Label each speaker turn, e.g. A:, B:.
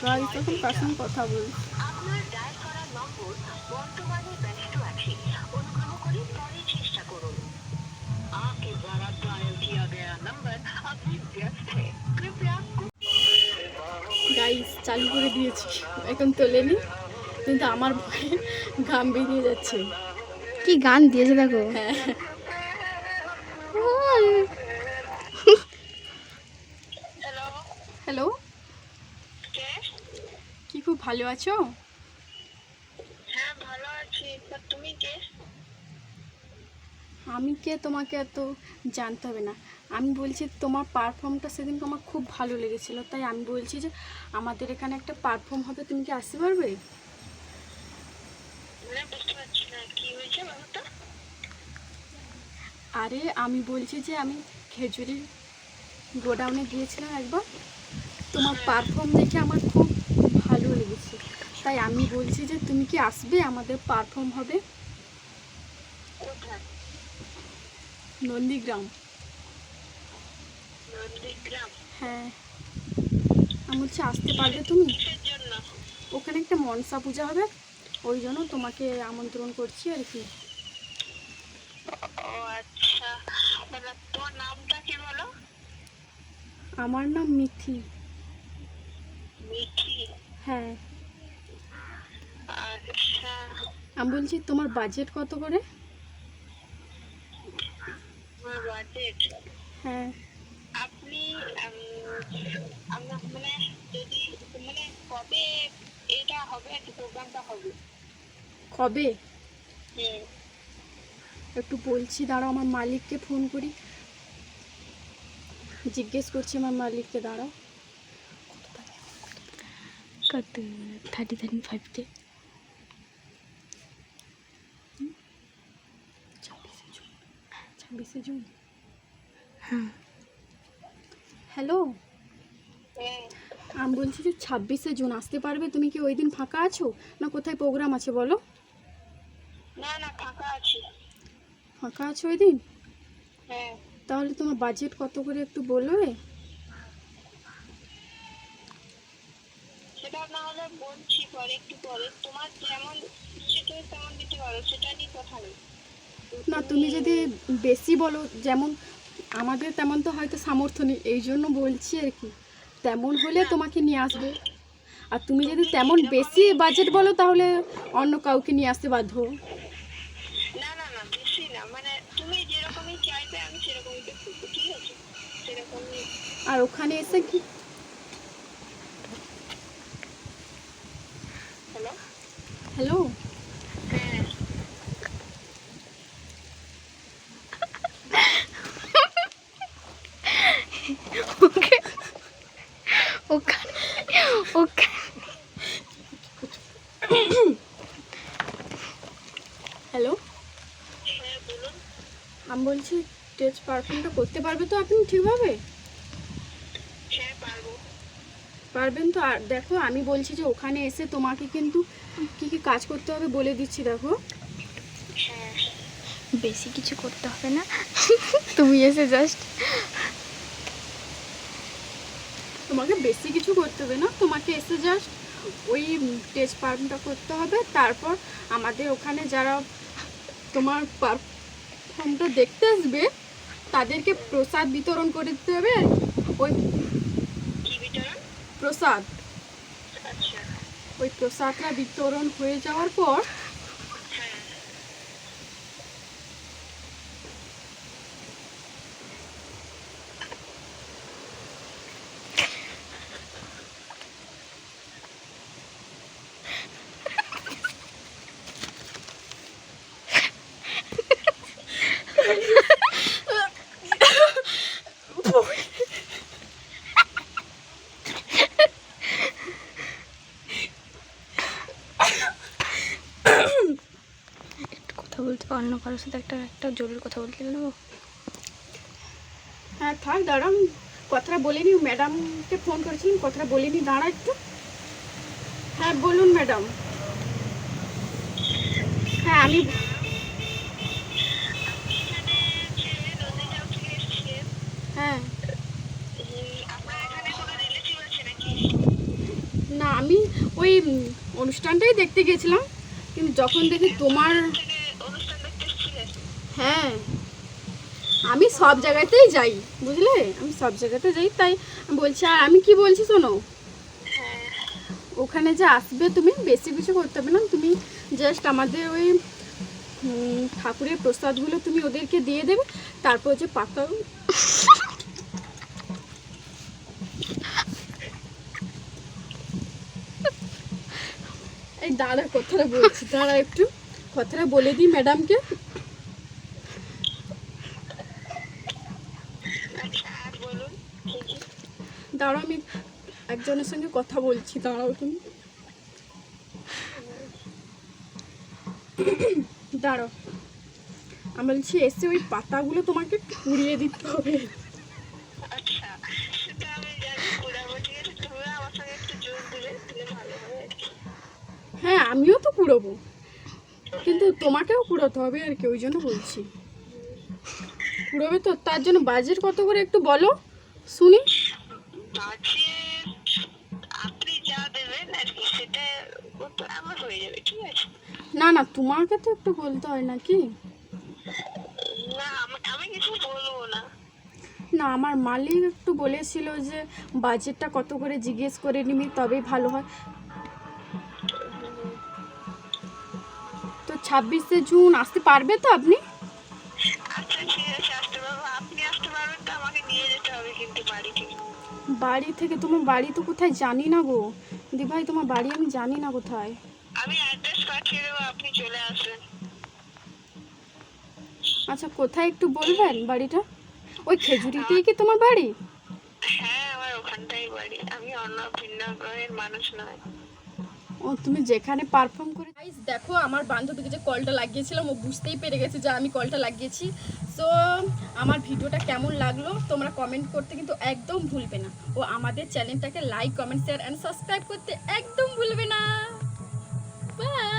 A: গাড়ি তখন কার সঙ্গে কথা বল
B: আপনার ডায়াল করা নম্বর বর্তমানে ব্যস্ত আছে অনুগ্রহ করে পরে চেষ্টা করুন आपके द्वारा डायल किया गया नंबर अभी व्यस्त है कृपया
A: গাইস চালু করে দিয়েছি এখন তোলেনি কিন্তু আমার ভয়ে ঘাম বেরিয়ে যাচ্ছে
C: কি গান দিয়েছে দেখো
A: হ্যাঁ
B: হ্যালো
A: হ্যালো
B: কে
A: কি খুব ভালো আছো?
B: হ্যাঁ ভালো আছি। তুমি কে?
A: আমি কে? তোমাকে এত জানতে হবে না। আমি বলছি তোমার পারফর্মটা সেদিনকে আমার খুব ভালো লেগেছিল। তাই আমি বলছি যে আমাদের এখানে একটা পারফর্ম হবে। তুমি কি আসতে পারবে? আরে আমি বলছি যে আমি খেজুরির গোডাউনে গিয়েছিলাম একবার। তোমার পারফর্ম দেখে আমার খুব তাই আমি বলছি যে তুমি কি আসবে? আমাদের পারফর্ম হবে? নন্দীগ্রাম। হ্যাঁ। আমি বলছি আসতে পারবে তুমি? ওখানে একটা মনসা পূজা হবে। ওই জন্য তোমাকে আমন্ত্রণ করছি আর কি।
B: ও আচ্ছা। তাহলে তোমার নামটা কি বলো?
A: আমার নাম মিথি? হ্যাঁ। আমি বলছি তোমার বাজেট কত করে? হ্যাঁ।
B: আপনি মানে যদি মানে কবে এটা হবে আর প্রোগ্রামটা হবে?
A: কবে? একটু বলছি দাঁড়াও আমার মালিককে ফোন করি। জিজ্ঞেস করছি আমার মালিককে দাঁড়াও।
C: কত থার্টি থার্টি ফাইভতে
A: ছাব্বিশে ছাব্বিশে জুন
C: হ্যাঁ।
A: হ্যালো?
B: হ্যাঁ
A: আমি বলছি যে ছাব্বিশে জুন আসতে পারবে? তুমি কি ওই দিন ফাঁকা আছো? না কোথায় প্রোগ্রাম আছে বলো?
B: না না ফাঁকা আছি।
A: ফাঁকা আছো ওই দিন?
B: হ্যাঁ।
A: তাহলে তোমার বাজেট কত করে একটু বলবে
B: সেটা না হলে বলছি পরে একটু পরে। তোমার যেমন তুমি তেমন দিতে পারো সেটা নিয়ে কথা নেই।
A: না তুমি যদি বেশি বলো যেমন আমাদের তেমন তো হয়তো সামর্থ্য নেই এই জন্য বলছি আর কি। তেমন হলে তোমাকে নিয়ে আসবে। আর তুমি যদি তেমন বেশি বাজেট বলো তাহলে অন্য কাউকে নিয়ে আসতে বাধ্য
B: না না না বেশি না মানে তুমি যেরকমই চাইবে আমি সেরকমই ঠিক আছে? সেরকমই।
A: আর ওখানে এসে কি?
B: হ্যালো
A: হ্যালো
B: হ্যাঁ
C: ওকে ওখানে
A: হ্যালো?
B: হ্যাঁ
A: আমি বলছি স্টেজ পারফর্মটা করতে পারবে তো আপনি ঠিকভাবে?
B: হ্যাঁ পারব।
A: পারবেন তো? আর দেখো আমি বলছি যে ওখানে এসে তোমাকে কিন্তু কি কি কাজ করতে হবে বলে দিচ্ছি দেখো।
B: হ্যাঁ।
C: বেশি কিছু করতে হবে না। তুমি এসে জাস্ট
A: তোমাকে বেশি কিছু করতে হবে না। তোমাকে এসে জাস্ট ওই টেস্ট পারফর্মটা করতে হবে। তারপর আমাদের ওখানে যারা তোমার পারফর্মটা দেখতে আসবে তাদেরকে প্রসাদ বিতরণ করে দিতে হবে। ওই প্রসাদ।
B: আচ্ছা।
A: ওই প্রসাদটা বিতরণ হয়ে যাওয়ার পর
B: হ্যাঁ
C: একটু কথা বলতে, অন্য কারোর সাথে একটা একটা জরুরি কথা বলতে গেলো
A: হ্যাঁ থাক দাঁড়ান কথাটা বলিনি, ম্যাডামকে ফোন করেছিলাম কথাটা বলিনি, দাঁড়া একটু। হ্যাঁ বলুন, ম্যাডাম। হ্যাঁ আমি হ্যাঁ। না, আমি ওই অনুষ্ঠানটাই দেখতে গেছিলাম, কিন্তু যখন দেখি তোমার
B: থেকে অনুষ্ঠান দেখতে এসেছিলে
A: হ্যাঁ আমি সব জায়গাতেই যাই, বুঝলে? আমি সব জায়গাতে যাই, তাই বলছি, আর আমি কি বলছি শোনো? ওখানে যে আসবে তুমি, বেশি কিছু করতে হবে না, তুমি জাস্ট আমাদের ওই ঠাকুরের প্রসাদগুলো তুমি ওদেরকে দিয়ে দেবে, তারপর যে পাতা এই দাঁড়া, কথাটা বলছি, দাঁড়া একটু। কথাটা বলে দিই ম্যাডামকে
B: আচ্ছা আর বলুন কি কি
A: দাঁড়াও আমি একজনের সঙ্গে কথা বলছি দাঁড়াও তুমি। দাঁড়াও। আমি বলছি এসে ওই পাতাগুলো তোমাকে পুড়িয়ে দিতে হবে।
B: আচ্ছা পুরাবো
A: হ্যাঁ আমিও তো পুড়োবো। কিন্তু তোমাকেও পুড়োতে হবে আর কি ওই জন্য বলছি। পুড়োবে তো তার জন্য বাজেট কত করে একটু বলো? শুনি।
B: বাজেট সেটা তো আমার হয়ে যাবে ঠিক আছে
A: না না তোমাকে তো একটু বলতে হয় নাকি?
B: না আমি- আমি কিছু বলব না।
A: না আমার মালিক একটু বলেছিল যে বাজেটটা কত করে জিজ্ঞেস করে নিবি তবেই ভালো হয়। তো ছাব্বিশে জুন আসতে পারবে তো আপনি?
B: আচ্ছা ঠিক আছে আসতে পারব। আপনি আসতে পারবেন তো আমাকে নিয়ে যেতে হবে কিন্তু বাড়ি থেকে
A: বাড়ি থেকে তোমার বাড়ি তো কোথায় জানি না গো। দি ভাই তোমার বাড়ি আমি জানি না কোথায়।
B: আমি অ্যাড্রেস পাঠিয়ে দেবো আপনি চলে আসবেন
A: আচ্ছা কোথায় একটু বলবেন বাড়িটা? ওই খেজুরিতেই কি তোমার বাড়ি?
B: হ্যাঁ আমার ওখানটাই বাড়ি। আমি অন্য ভিন্ন গ্রহের মানুষ নয়।
A: ও, তুমি যেখানে পারফর্ম করে গাইস দেখো, আমার বান্ধবীকে যে কলটা লাগিয়েছিলাম, ও বুঝতেই পেরে গেছে যে আমি কলটা লাগিয়েছি। সো আমার ভিডিওটা কেমন লাগল, তোমরা কমেন্ট করতে কিন্তু একদম ভুলবে না। ও আমাদের চ্যানেলটাকে like comment share and subscribe করতে একদম ভুলবে না। বাই